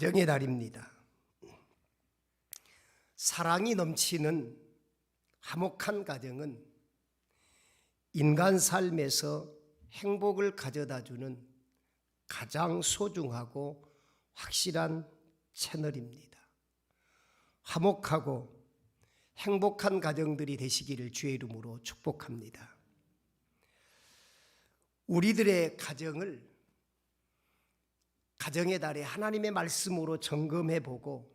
정의 달입니다. 사랑이 넘치는 화목한 가정은 인간 삶에서 행복을 가져다 주는 가장 소중하고 확실한 채널입니다. 화목하고 행복한 가정들이 되시기를 주의 이름으로 축복합니다. 우리들의 가정을 가정의 달에 하나님의 말씀으로 점검해 보고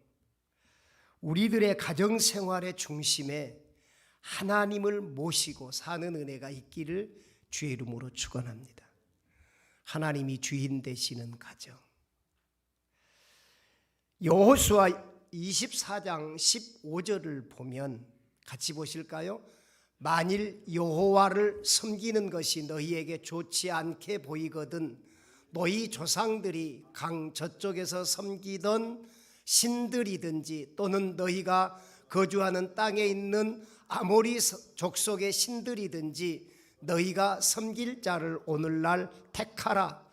우리들의 가정 생활의 중심에 하나님을 모시고 사는 은혜가 있기를 주의 이름으로 축원합니다. 하나님이 주인 되시는 가정. 여호수아 24장 15절을 보면 같이 보실까요? 만일 여호와를 섬기는 것이 너희에게 좋지 않게 보이거든 너희 조상들이 강 저쪽에서 섬기던 신들이든지 또는 너희가 거주하는 땅에 있는 아모리 족속의 신들이든지 너희가 섬길 자를 오늘날 택하라.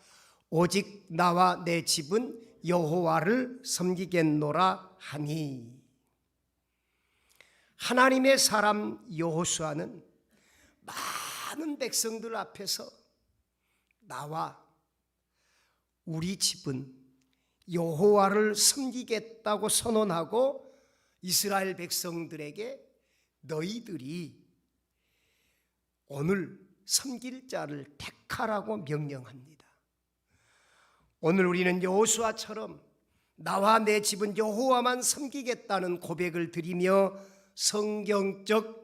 오직 나와 내 집은 여호와를 섬기겠노라 하니. 하나님의 사람 여호수아는 많은 백성들 앞에서 나와 우리 집은 여호와를 섬기겠다고 선언하고 이스라엘 백성들에게 너희들이 오늘 섬길 자를 택하라고 명령합니다. 오늘 우리는 여호수아처럼 나와 내 집은 여호와만 섬기겠다는 고백을 드리며 성경적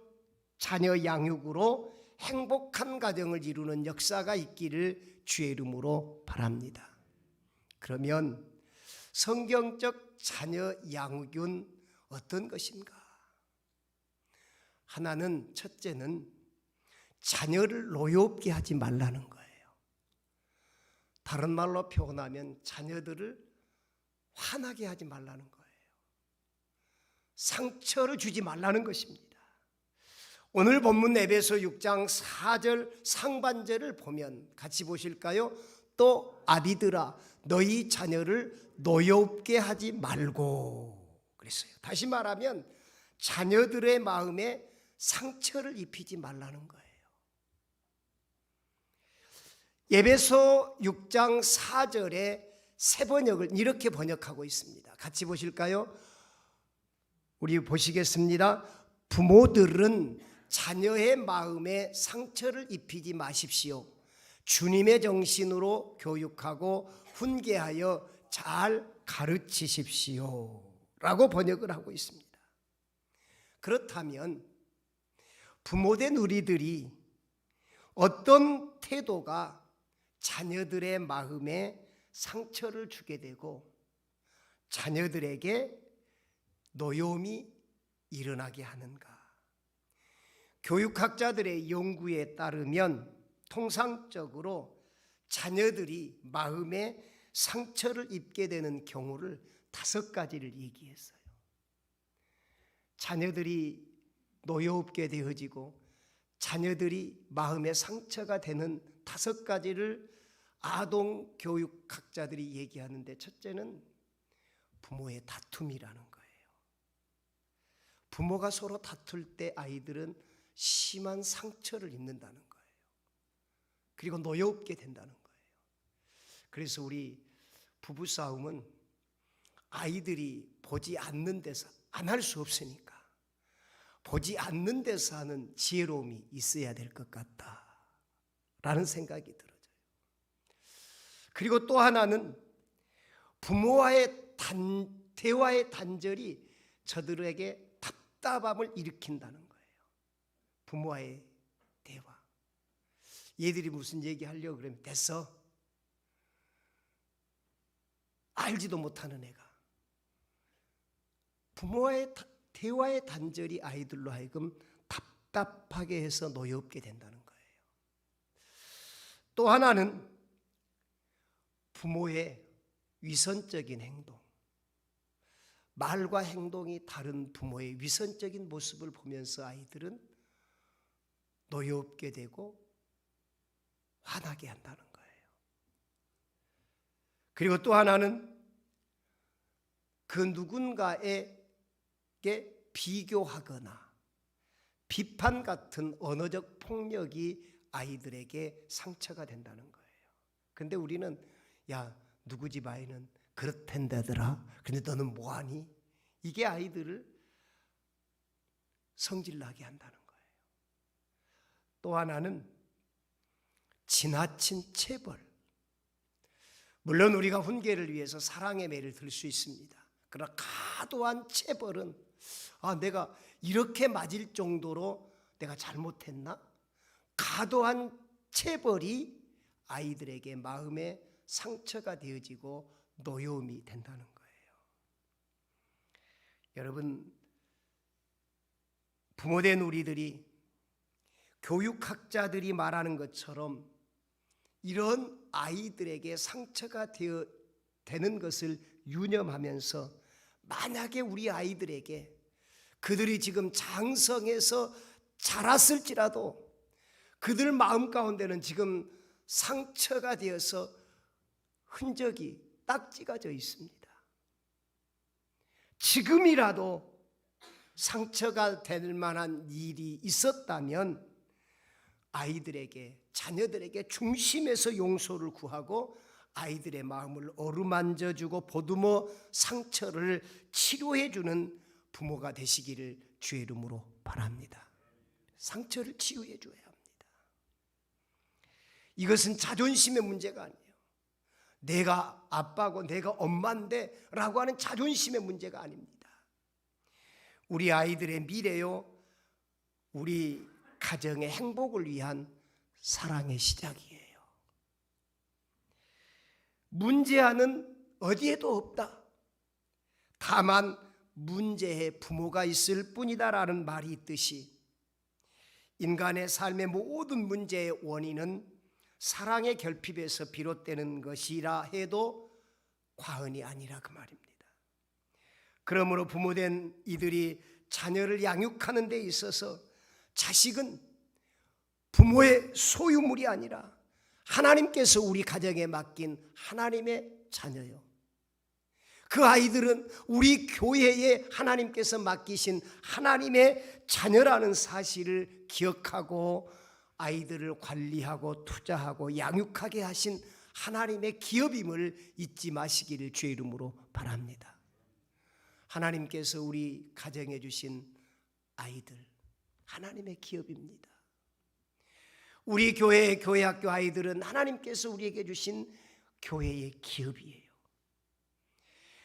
자녀 양육으로 행복한 가정을 이루는 역사가 있기를 주의 이름으로 바랍니다. 그러면 성경적 자녀 양육은 어떤 것인가? 하나는 첫째는 자녀를 노엽게 하지 말라는 거예요. 다른 말로 표현하면 자녀들을 화나게 하지 말라는 거예요. 상처를 주지 말라는 것입니다. 오늘 본문 에베소 6장 4절 상반절을 보면 같이 보실까요? 또 아비들아 너희 자녀를 노엽게 하지 말고 그랬어요. 다시 말하면 자녀들의 마음에 상처를 입히지 말라는 거예요. 예배소 6장 4절에 세 번역을 이렇게 번역하고 있습니다. 같이 보실까요? 우리 보시겠습니다. 부모들은 자녀의 마음에 상처를 입히지 마십시오. 주님의 정신으로 교육하고 훈계하여 잘 가르치십시오. 라고 번역을 하고 있습니다. 그렇다면 부모된 우리들이 어떤 태도가 자녀들의 마음에 상처를 주게 되고 자녀들에게 노여움이 일어나게 하는가? 교육학자들의 연구에 따르면 통상적으로 자녀들이 마음에 상처를 입게 되는 경우를 다섯 가지를 얘기했어요. 자녀들이 노여웁게 되어지고 자녀들이 마음에 상처가 되는 다섯 가지를 아동 교육학자들이 얘기하는데 첫째는 부모의 다툼이라는 거예요. 부모가 서로 다툴 때 아이들은 심한 상처를 입는다는 거예요. 그리고 노여웁게 된다는 거예요. 그래서 우리 부부 싸움은 아이들이 보지 않는 데서 안 할 수 없으니까 보지 않는 데서 하는 지혜로움이 있어야 될 것 같다 라는 생각이 들어져요. 그리고 또 하나는 부모와의 단, 대화의 단절이 저들에게 답답함을 일으킨다는 거예요. 부모와의. 얘들이 무슨 얘기 하려고 그러면 됐어. 알지도 못하는 애가. 부모와의 대화의 단절이 아이들로 하여금 답답하게 해서 노엽게 된다는 거예요. 또 하나는 부모의 위선적인 행동. 말과 행동이 다른 부모의 위선적인 모습을 보면서 아이들은 노여게 되고 화나게 한다는 거예요. 그리고 또 하나는 그 누군가에게 비교하거나 비판 같은 언어적 폭력이 아이들에게 상처가 된다는 거예요. 근데 우리는 야 누구 집 아이는 그렇댄다더라. 근데 너는 뭐하니? 이게 아이들을 성질나게 한다는 거예요. 또 하나는 지나친 체벌. 물론 우리가 훈계를 위해서 사랑의 매를 들 수 있습니다. 그러나 과도한 체벌은 아 내가 이렇게 맞을 정도로 내가 잘못했나? 과도한 체벌이 아이들에게 마음에 상처가 되어지고 노여움이 된다는 거예요. 여러분 부모된 우리들이 교육학자들이 말하는 것처럼 이런 아이들에게 상처가 되어 되는 것을 유념하면서 만약에 우리 아이들에게 그들이 지금 장성해서 자랐을지라도 그들 마음 가운데는 지금 상처가 되어서 흔적이 딱지가 져 있습니다. 지금이라도 상처가 될 만한 일이 있었다면 아이들에게 자녀들에게 중심에서 용서를 구하고 아이들의 마음을 어루만져 주고 보듬어 상처를 치료해 주는 부모가 되시기를 주의 이름으로 바랍니다. 상처를 치유해 줘야 합니다. 이것은 자존심의 문제가 아니에요. 내가 아빠고 내가 엄마인데라고 하는 자존심의 문제가 아닙니다. 우리 아이들의 미래요, 우리 가정의 행복을 위한 사랑의 시작이에요. 문제아는 어디에도 없다. 다만 문제의 부모가 있을 뿐이다라는 말이 있듯이 인간의 삶의 모든 문제의 원인은 사랑의 결핍에서 비롯되는 것이라 해도 과언이 아니라 그 말입니다. 그러므로 부모된 이들이 자녀를 양육하는 데 있어서 자식은 부모의 소유물이 아니라 하나님께서 우리 가정에 맡긴 하나님의 자녀요. 그 아이들은 우리 교회에 하나님께서 맡기신 하나님의 자녀라는 사실을 기억하고 아이들을 관리하고 투자하고 양육하게 하신 하나님의 기업임을 잊지 마시기를 주의 이름으로 바랍니다. 하나님께서 우리 가정에 주신 아이들 하나님의 기업입니다. 우리 교회의 교회 학교 아이들은 하나님께서 우리에게 주신 교회의 기업이에요.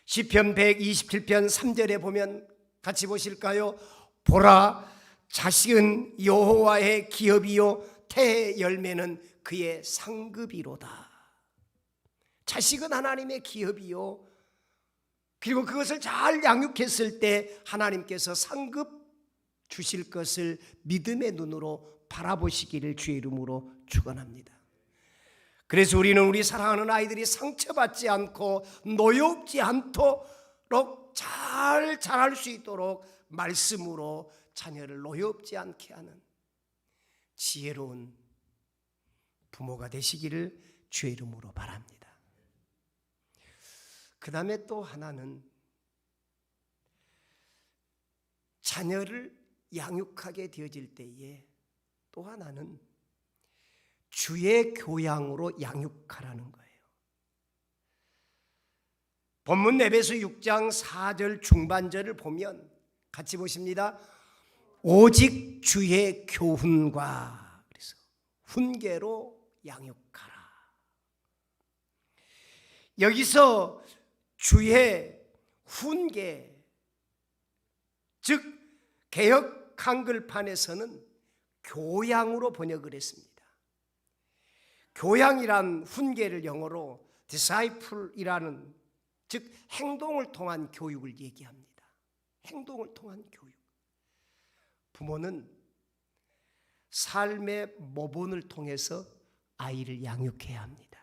시편 127편 3절에 보면 같이 보실까요? 보라 자식은 여호와의 기업이요 태의 열매는 그의 상급이로다. 자식은 하나님의 기업이요 그리고 그것을 잘 양육했을 때 하나님께서 상급 주실 것을 믿음의 눈으로 바라보시기를 주의 이름으로 축원합니다. 그래서 우리는 우리 사랑하는 아이들이 상처받지 않고 노엽지 않도록 잘 자랄 수 있도록 말씀으로 자녀를 노엽지 않게 하는 지혜로운 부모가 되시기를 주의 이름으로 바랍니다. 그 다음에 또 하나는 자녀를 양육하게 되어질 때에 또 하나는 주의 교양으로 양육하라는 거예요. 본문 에베소 6장 4절 중반절을 보면 같이 보십니다. 오직 주의 교훈과 그래서 훈계로 양육하라. 여기서 주의 훈계 즉 개혁 한글판에서는 교양으로 번역을 했습니다. 교양이란 훈계를 영어로 disciple이라는 즉 행동을 통한 교육을 얘기합니다. 행동을 통한 교육. 부모는 삶의 모본을 통해서 아이를 양육해야 합니다.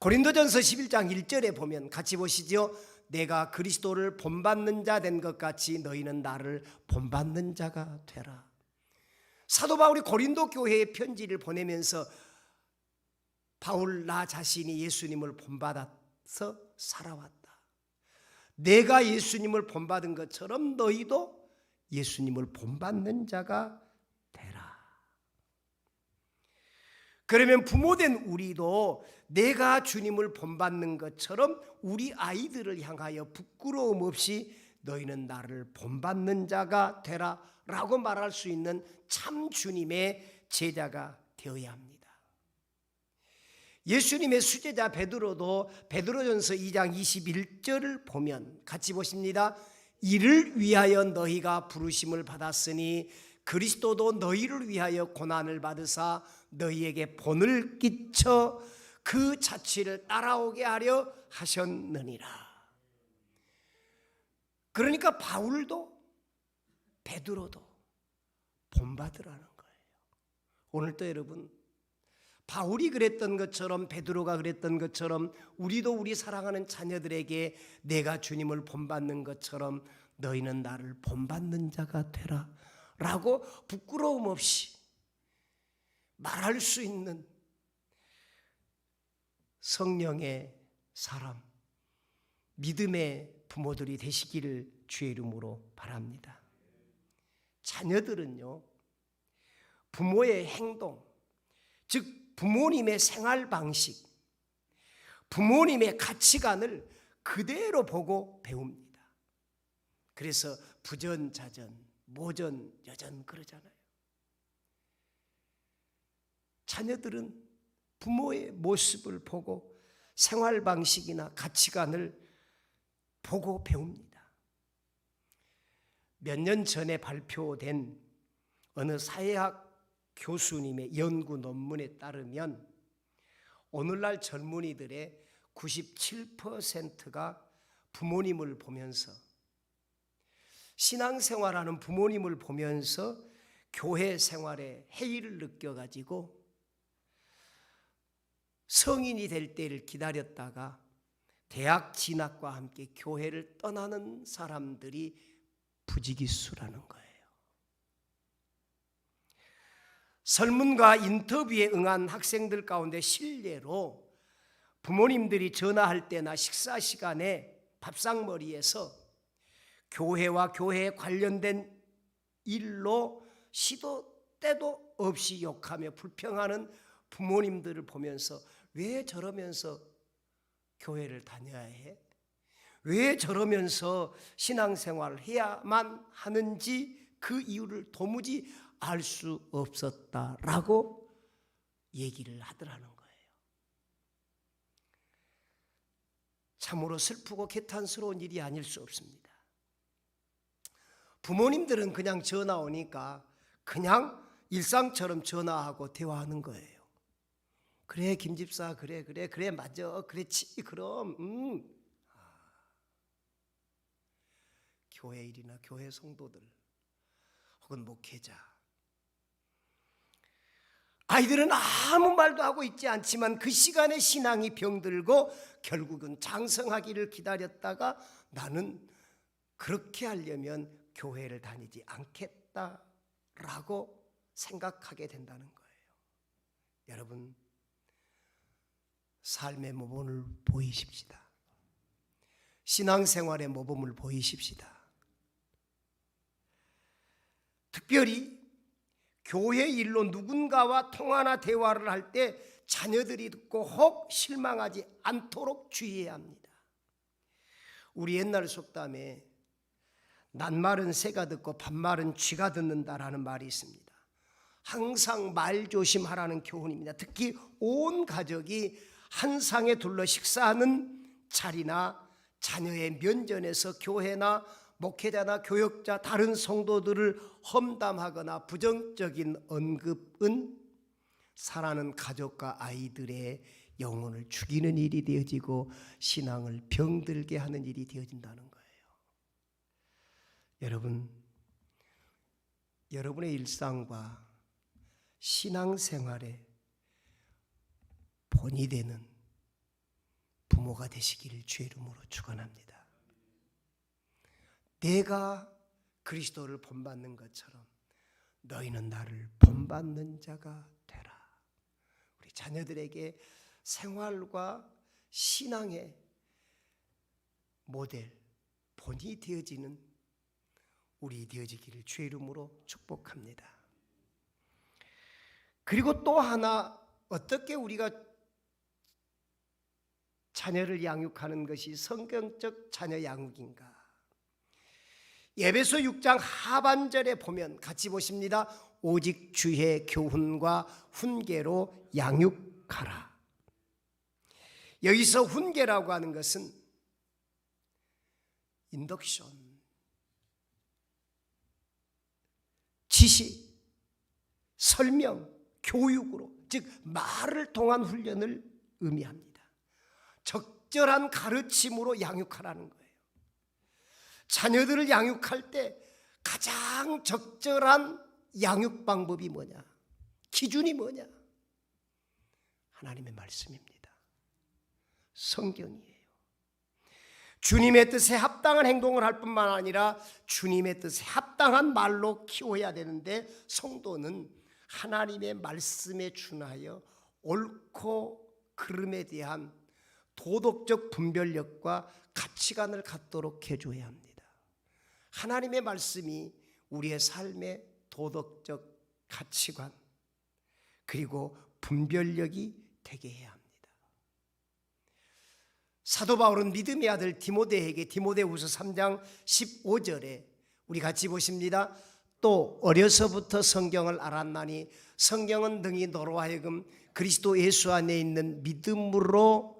고린도전서 11장 1절에 보면 같이 보시죠. 내가 그리스도를 본받는 자 된 것 같이 너희는 나를 본받는 자가 되라. 사도 바울이 고린도 교회에 편지를 보내면서 바울 나 자신이 예수님을 본받아서 살아왔다. 내가 예수님을 본받은 것처럼 너희도 예수님을 본받는 자가 되라. 그러면 부모된 우리도 내가 주님을 본받는 것처럼 우리 아이들을 향하여 부끄러움 없이 너희는 나를 본받는 자가 되라 라고 말할 수 있는 참 주님의 제자가 되어야 합니다. 예수님의 수제자 베드로도 베드로전서 2장 21절을 보면 같이 보십니다. 이를 위하여 너희가 부르심을 받았으니 그리스도도 너희를 위하여 고난을 받으사 너희에게 본을 끼쳐 그 자취를 따라오게 하려 하셨느니라. 그러니까 바울도 베드로도 본받으라는 거예요. 오늘도 여러분 바울이 그랬던 것처럼 베드로가 그랬던 것처럼 우리도 우리 사랑하는 자녀들에게 내가 주님을 본받는 것처럼 너희는 나를 본받는 자가 되라 라고 부끄러움 없이 말할 수 있는 성령의 사람 믿음의 부모들이 되시기를 주의 이름으로 바랍니다. 자녀들은요 부모의 행동 즉 부모님의 생활 방식, 부모님의 가치관을 그대로 보고 배웁니다. 그래서 부전자전, 모전, 여전 그러잖아요. 자녀들은 부모의 모습을 보고 생활 방식이나 가치관을 보고 배웁니다. 몇 년 전에 발표된 어느 사회학 교수님의 연구 논문에 따르면 오늘날 젊은이들의 97%가 부모님을 보면서 신앙생활하는 부모님을 보면서 교회 생활에 해이를 느껴가지고 성인이 될 때를 기다렸다가 대학 진학과 함께 교회를 떠나는 사람들이 부지기수라는 거예요. 설문과 인터뷰에 응한 학생들 가운데 실례로 부모님들이 전화할 때나 식사 시간에 밥상머리에서 교회와 교회에 관련된 일로 시도 때도 없이 욕하며 불평하는 부모님들을 보면서 왜 저러면서 교회를 다녀야 해? 왜 저러면서 신앙생활을 해야만 하는지 그 이유를 도무지 알 수 없었다라고 얘기를 하더라는 거예요. 참으로 슬프고 개탄스러운 일이 아닐 수 없습니다. 부모님들은 그냥 전화 오니까 그냥 일상처럼 전화하고 대화하는 거예요. 그래 김 집사 그래 그래 그래 맞아 그렇지 그럼 음. 아. 교회 일이나 교회 성도들 혹은 목회자 아이들은 아무 말도 하고 있지 않지만 그 시간에 신앙이 병들고 결국은 장성하기를 기다렸다가 나는 그렇게 하려면 교회를 다니지 않겠다라고 생각하게 된다는 거예요. 여러분 삶의 모범을 보이십시다. 신앙생활의 모범을 보이십시다. 특별히 교회 일로 누군가와 통화나 대화를 할 때 자녀들이 듣고 혹 실망하지 않도록 주의해야 합니다. 우리 옛날 속담에 낱말은 새가 듣고 반말은 쥐가 듣는다라는 말이 있습니다. 항상 말 조심하라는 교훈입니다. 특히 온 가족이 한 상에 둘러 식사하는 자리나 자녀의 면전에서 교회나 목회자나 교역자 다른 성도들을 험담하거나 부정적인 언급은 사랑하는 가족과 아이들의 영혼을 죽이는 일이 되어지고 신앙을 병들게 하는 일이 되어진다는 거예요. 여러분, 여러분의 일상과 신앙생활에 본이 되는 부모가 되시기를 주의 이름으로 축원합니다. 내가 그리스도를 본받는 것처럼 너희는 나를 본받는 자가 되라. 우리 자녀들에게 생활과 신앙의 모델, 본이 되어지는 우리 되어지기를 주의 이름으로 축복합니다. 그리고 또 하나 어떻게 우리가 자녀를 양육하는 것이 성경적 자녀 양육인가? 예배소 6장 하반절에 보면 같이 보십니다. 오직 주의 교훈과 훈계로 양육하라. 여기서 훈계라고 하는 것은 인덕션, 지시, 설명, 교육으로 즉 말을 통한 훈련을 의미합니다. 적절한 가르침으로 양육하라는 거예요. 자녀들을 양육할 때 가장 적절한 양육 방법이 뭐냐? 기준이 뭐냐? 하나님의 말씀입니다. 성경이에요. 주님의 뜻에 합당한 행동을 할 뿐만 아니라 주님의 뜻에 합당한 말로 키워야 되는데 성도는 하나님의 말씀에 준하여 옳고 그름에 대한 도덕적 분별력과 가치관을 갖도록 해줘야 합니다. 하나님의 말씀이 우리의 삶의 도덕적 가치관 그리고 분별력이 되게 해야 합니다. 사도 바울은 믿음의 아들 디모데에게 디모데후서 3장 15절에 우리 같이 보십니다. 또 어려서부터 성경을 알았나니 성경은 등이 너로 하여금 그리스도 예수 안에 있는 믿음으로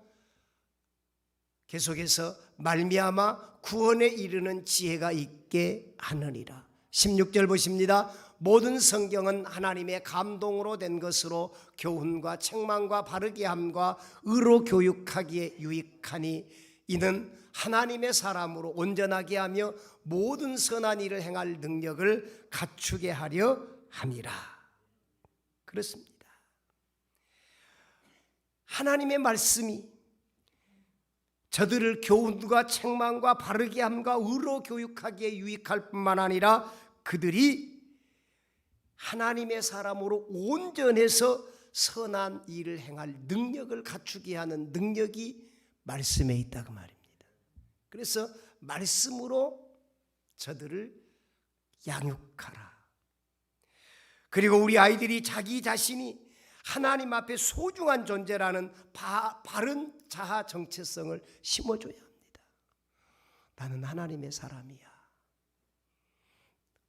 계속해서 말미암아 구원에 이르는 지혜가 있게 하느니라. 16절 보십니다. 모든 성경은 하나님의 감동으로 된 것으로 교훈과 책망과 바르게 함과 의로 교육하기에 유익하니 이는 하나님의 사람으로 온전하게 하며 모든 선한 일을 행할 능력을 갖추게 하려 함이라. 그렇습니다. 하나님의 말씀이 저들을 교훈과 책망과 바르게 함과 의로 교육하기에 유익할 뿐만 아니라 그들이 하나님의 사람으로 온전해서 선한 일을 행할 능력을 갖추게 하는 능력이 말씀에 있다 그 말입니다. 그래서 말씀으로 저들을 양육하라. 그리고 우리 아이들이 자기 자신이 하나님 앞에 소중한 존재라는 바, 바른 자아 정체성을 심어줘야 합니다. 나는 하나님의 사람이야.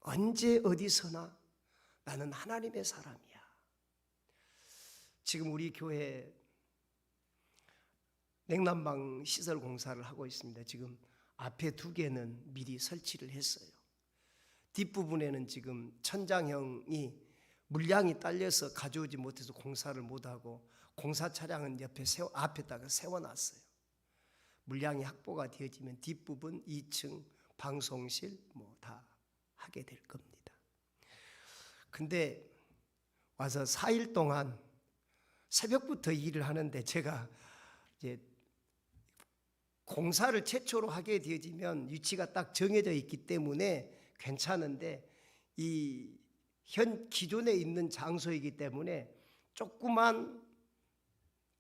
언제 어디서나 나는 하나님의 사람이야. 지금 우리 교회 냉난방 시설 공사를 하고 있습니다. 지금 앞에 두 개는 미리 설치를 했어요. 뒷부분에는 지금 천장형이 물량이 딸려서 가져오지 못해서 공사를 못하고 공사 차량은 옆에 세워, 앞에다가 세워놨어요. 물량이 확보가 되어지면 뒷부분 2층 방송실 뭐 다 하게 될 겁니다. 근데 와서 4일 동안 새벽부터 일을 하는데 제가 이제 공사를 최초로 하게 되어지면 위치가 딱 정해져 있기 때문에 괜찮은데 이 현 기존에 있는 장소이기 때문에 조그만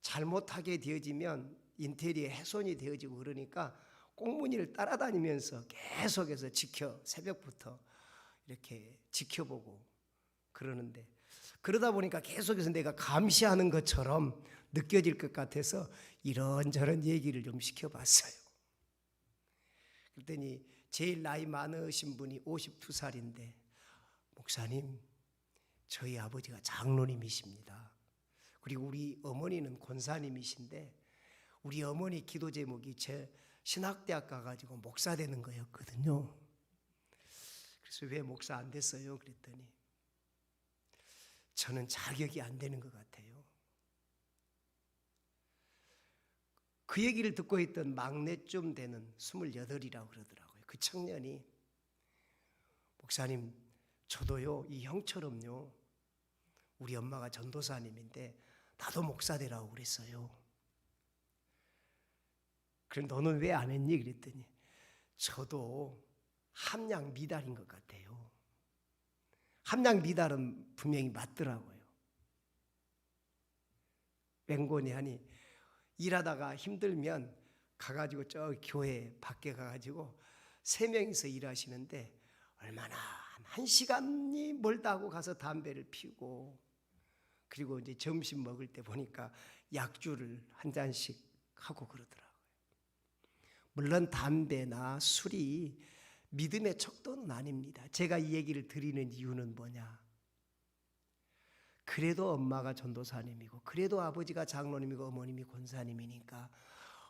잘못하게 되어지면 인테리어 훼손이 되어지고 그러니까 꽁무니를 따라다니면서 계속해서 지켜 새벽부터 이렇게 지켜보고 그러는데 그러다 보니까 계속해서 내가 감시하는 것처럼 느껴질 것 같아서 이런저런 얘기를 좀 시켜봤어요. 그랬더니 제일 나이 많으신 분이 52살인데 목사님 저희 아버지가 장로님이십니다. 그리고 우리 어머니는 권사님이신데 우리 어머니 기도 제목이 제 신학대학 가가지고 목사 되는 거였거든요. 그래서 왜 목사 안 됐어요? 그랬더니 저는 자격이 안 되는 것 같아요. 그 얘기를 듣고 있던 막내쯤 되는 28이라고 그러더라고요. 그 청년이 목사님 저도요 이 형처럼요 우리 엄마가 전도사님인데 나도 목사 되라고 그랬어요. 그럼 너는 왜 안 했니? 그랬더니 저도 함량 미달인 것 같아요. 함량 미달은 분명히 맞더라고요. 맹곤이 하니 일하다가 힘들면 가가지고 저 교회 밖에 가가지고 세 명이서 일하시는데 얼마나 한 시간이 멀다고 가서 담배를 피우고 그리고 이제 점심 먹을 때 보니까 약주를 한 잔씩 하고 그러더라고요. 물론 담배나 술이 믿음의 척도는 아닙니다. 제가 이 얘기를 드리는 이유는 뭐냐? 그래도 엄마가 전도사님이고 그래도 아버지가 장로님이고 어머님이 권사님이니까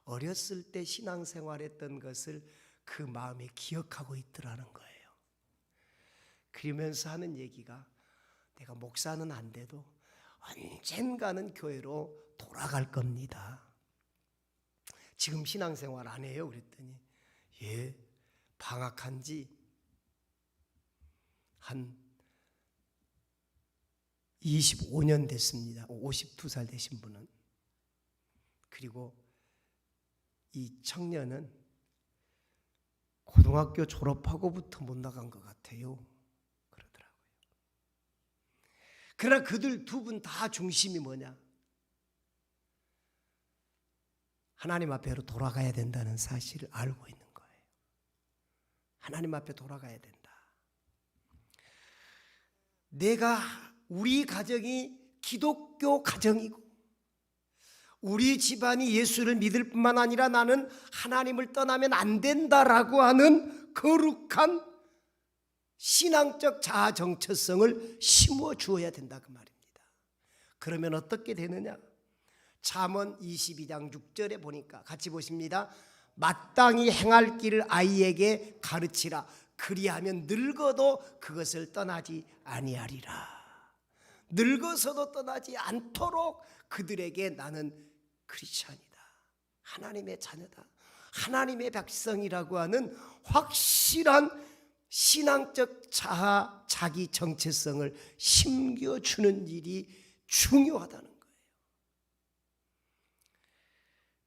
어렸을 때 신앙생활했던 것을 그 마음에 기억하고 있더라는 거예요. 그러면서 하는 얘기가 내가 목사는 안 돼도 언젠가는 교회로 돌아갈 겁니다. 지금 신앙생활 안 해요? 그랬더니 예 방학한 지 한 25년 됐습니다. 52살 되신 분은 그리고 이 청년은 고등학교 졸업하고부터 못 나간 것 같아요. 그러나 그들 두 분 다 중심이 뭐냐? 하나님 앞에로 돌아가야 된다는 사실을 알고 있는 거예요. 하나님 앞에 돌아가야 된다. 내가 우리 가정이 기독교 가정이고 우리 집안이 예수를 믿을 뿐만 아니라 나는 하나님을 떠나면 안 된다라고 하는 거룩한 신앙적 자아 정체성을 심어 주어야 된다 그 말입니다. 그러면 어떻게 되느냐? 잠언 22장 6절에 보니까 같이 보십니다. 마땅히 행할 길을 아이에게 가르치라. 그리하면 늙어도 그것을 떠나지 아니하리라. 늙어서도 떠나지 않도록 그들에게 나는 크리스천이다. 하나님의 자녀다. 하나님의 백성이라고 하는 확실한 신앙적 자아, 자기 정체성을 심겨주는 일이 중요하다는 거예요.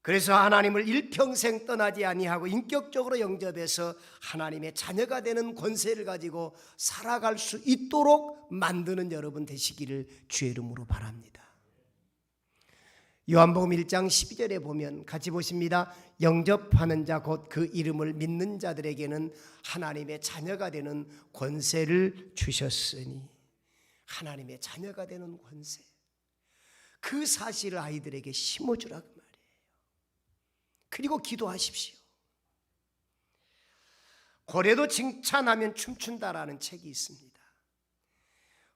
그래서 하나님을 일평생 떠나지 아니하고 인격적으로 영접해서 하나님의 자녀가 되는 권세를 가지고 살아갈 수 있도록 만드는 여러분 되시기를 주의 이름으로 바랍니다. 요한복음 1장 12절에 보면 같이 보십니다. 영접하는 자 곧 그 이름을 믿는 자들에게는 하나님의 자녀가 되는 권세를 주셨으니 하나님의 자녀가 되는 권세. 그 사실을 아이들에게 심어 주라 그 말이에요. 그리고 기도하십시오. 고래도 칭찬하면 춤춘다라는 책이 있습니다.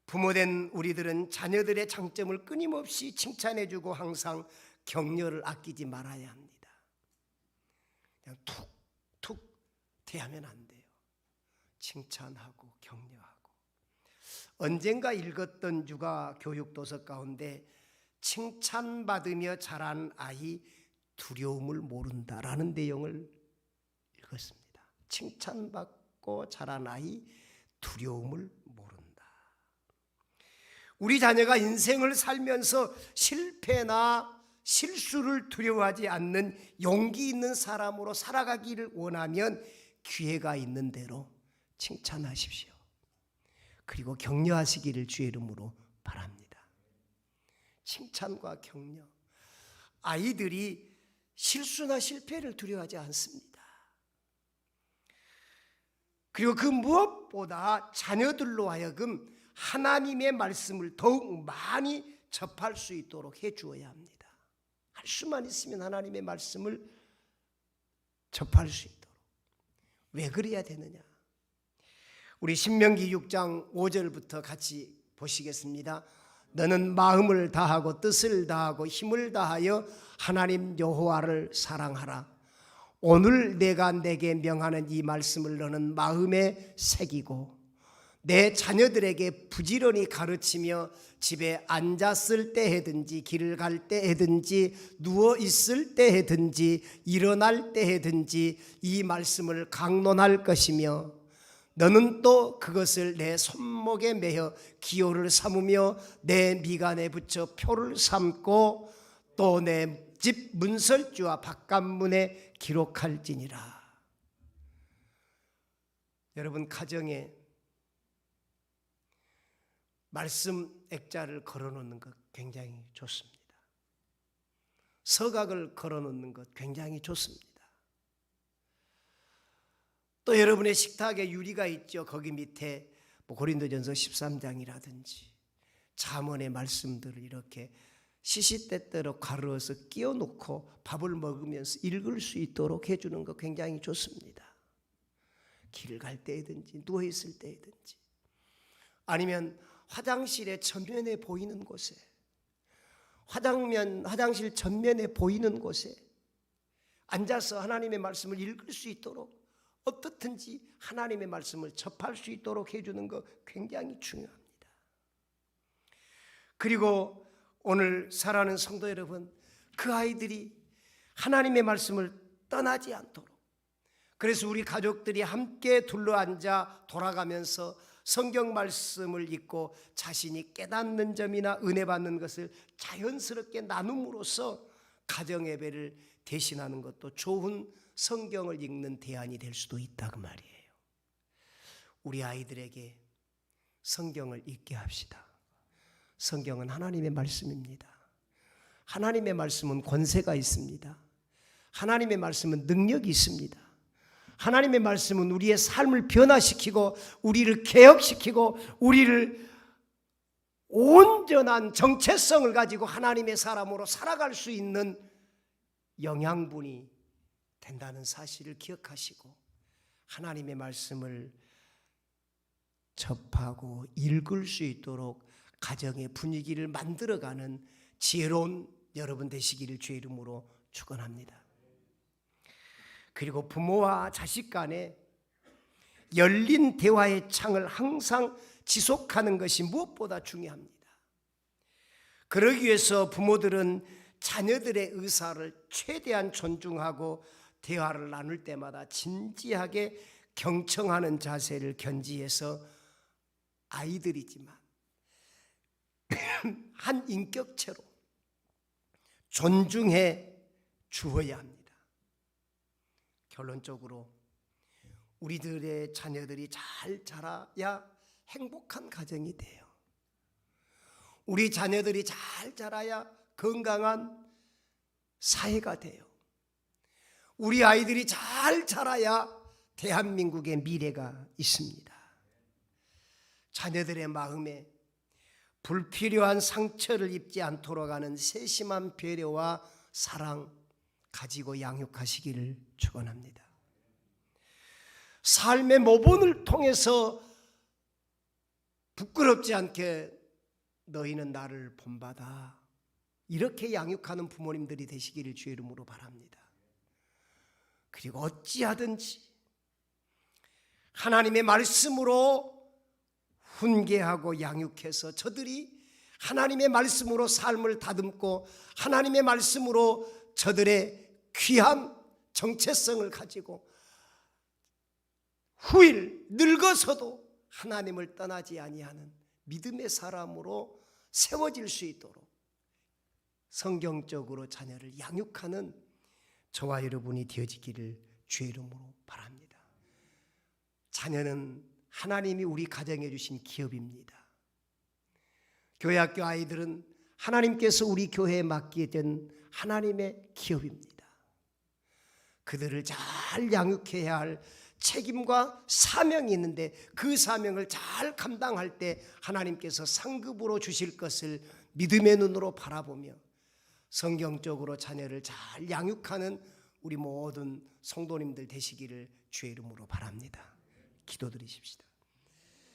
부모된 우리들은 자녀들의 장점을 끊임없이 칭찬해주고 항상 격려를 아끼지 말아야 합니다. 그냥 툭툭 대하면 안 돼요. 칭찬하고 격려하고. 언젠가 읽었던 육아 교육 도서 가운데 칭찬받으며 자란 아이 두려움을 모른다라는 내용을 읽었습니다. 칭찬받고 자란 아이 두려움을 모른다. 우리 자녀가 인생을 살면서 실패나 실수를 두려워하지 않는 용기 있는 사람으로 살아가기를 원하면 기회가 있는 대로 칭찬하십시오. 그리고 격려하시기를 주의 이름으로 바랍니다. 칭찬과 격려. 아이들이 실수나 실패를 두려워하지 않습니다. 그리고 그 무엇보다 자녀들로 하여금 하나님의 말씀을 더욱 많이 접할 수 있도록 해 주어야 합니다. 할 수만 있으면 하나님의 말씀을 접할 수 있도록. 왜 그래야 되느냐? 우리 신명기 6장 5절부터 같이 보시겠습니다. 너는 마음을 다하고 뜻을 다하고 힘을 다하여 하나님 여호와를 사랑하라. 오늘 내가 내게 명하는 이 말씀을 너는 마음에 새기고 내 자녀들에게 부지런히 가르치며 집에 앉았을 때 해든지 길을 갈때 해든지 누워 있을 때 해든지 일어날 때 해든지 이 말씀을 강론할 것이며 너는 또 그것을 내 손목에 매어 기호를 삼으며 내 미간에 붙여 표를 삼고 또 내 집 문설주와 바깥문에 기록할지니라. 여러분 가정에 말씀 액자를 걸어놓는 것 굉장히 좋습니다. 서각을 걸어놓는 것 굉장히 좋습니다. 또 여러분의 식탁에 유리가 있죠. 거기 밑에 뭐 고린도전서 13장이라든지 잠언의 말씀들을 이렇게 시시때때로 가르어서 끼워 놓고 밥을 먹으면서 읽을 수 있도록 해 주는 거 굉장히 좋습니다. 길갈 때든지 누워 있을 때든지 아니면 화장실의 전면에 보이는 곳에 화장면 화장실 전면에 보이는 곳에 앉아서 하나님의 말씀을 읽을 수 있도록 어떻든지 하나님의 말씀을 접할 수 있도록 해주는 거 굉장히 중요합니다. 그리고 오늘 사랑하는 성도 여러분, 그 아이들이 하나님의 말씀을 떠나지 않도록 그래서 우리 가족들이 함께 둘러앉아 돌아가면서 성경 말씀을 읽고 자신이 깨닫는 점이나 은혜 받는 것을 자연스럽게 나눔으로써 가정 예배를 대신하는 것도 좋은 성경을 읽는 대안이 될 수도 있다 그 말이에요. 우리 아이들에게 성경을 읽게 합시다. 성경은 하나님의 말씀입니다. 하나님의 말씀은 권세가 있습니다. 하나님의 말씀은 능력이 있습니다. 하나님의 말씀은 우리의 삶을 변화시키고 우리를 개혁시키고 우리를 온전한 정체성을 가지고 하나님의 사람으로 살아갈 수 있는 영양분이 된다는 사실을 기억하시고 하나님의 말씀을 접하고 읽을 수 있도록 가정의 분위기를 만들어가는 지혜로운 여러분 되시기를 주의 이름으로 축원합니다. 그리고 부모와 자식 간에 열린 대화의 창을 항상 지속하는 것이 무엇보다 중요합니다. 그러기 위해서 부모들은 자녀들의 의사를 최대한 존중하고 대화를 나눌 때마다 진지하게 경청하는 자세를 견지해서 아이들이지만 한 인격체로 존중해 주어야 합니다. 결론적으로 우리들의 자녀들이 잘 자라야 행복한 가정이 돼요. 우리 자녀들이 잘 자라야 건강한 사회가 돼요. 우리 아이들이 잘 자라야 대한민국의 미래가 있습니다. 자녀들의 마음에 불필요한 상처를 입지 않도록 하는 세심한 배려와 사랑 가지고 양육하시기를 축원합니다. 삶의 모본을 통해서 부끄럽지 않게 너희는 나를 본받아 이렇게 양육하는 부모님들이 되시기를 주의 이름으로 바랍니다. 그리고 어찌하든지 하나님의 말씀으로 훈계하고 양육해서 저들이 하나님의 말씀으로 삶을 다듬고 하나님의 말씀으로 저들의 귀한 정체성을 가지고 후일 늙어서도 하나님을 떠나지 아니하는 믿음의 사람으로 세워질 수 있도록 성경적으로 자녀를 양육하는 저와 여러분이 되어지기를 주의 이름으로 바랍니다. 자녀는 하나님이 우리 가정에 주신 기업입니다. 교회 학교 아이들은 하나님께서 우리 교회에 맡기게 된 하나님의 기업입니다. 그들을 잘 양육해야 할 책임과 사명이 있는데 그 사명을 잘 감당할 때 하나님께서 상급으로 주실 것을 믿음의 눈으로 바라보며 성경적으로 자녀를 잘 양육하는 우리 모든 성도님들 되시기를 주의 이름으로 바랍니다. 기도드리십시다.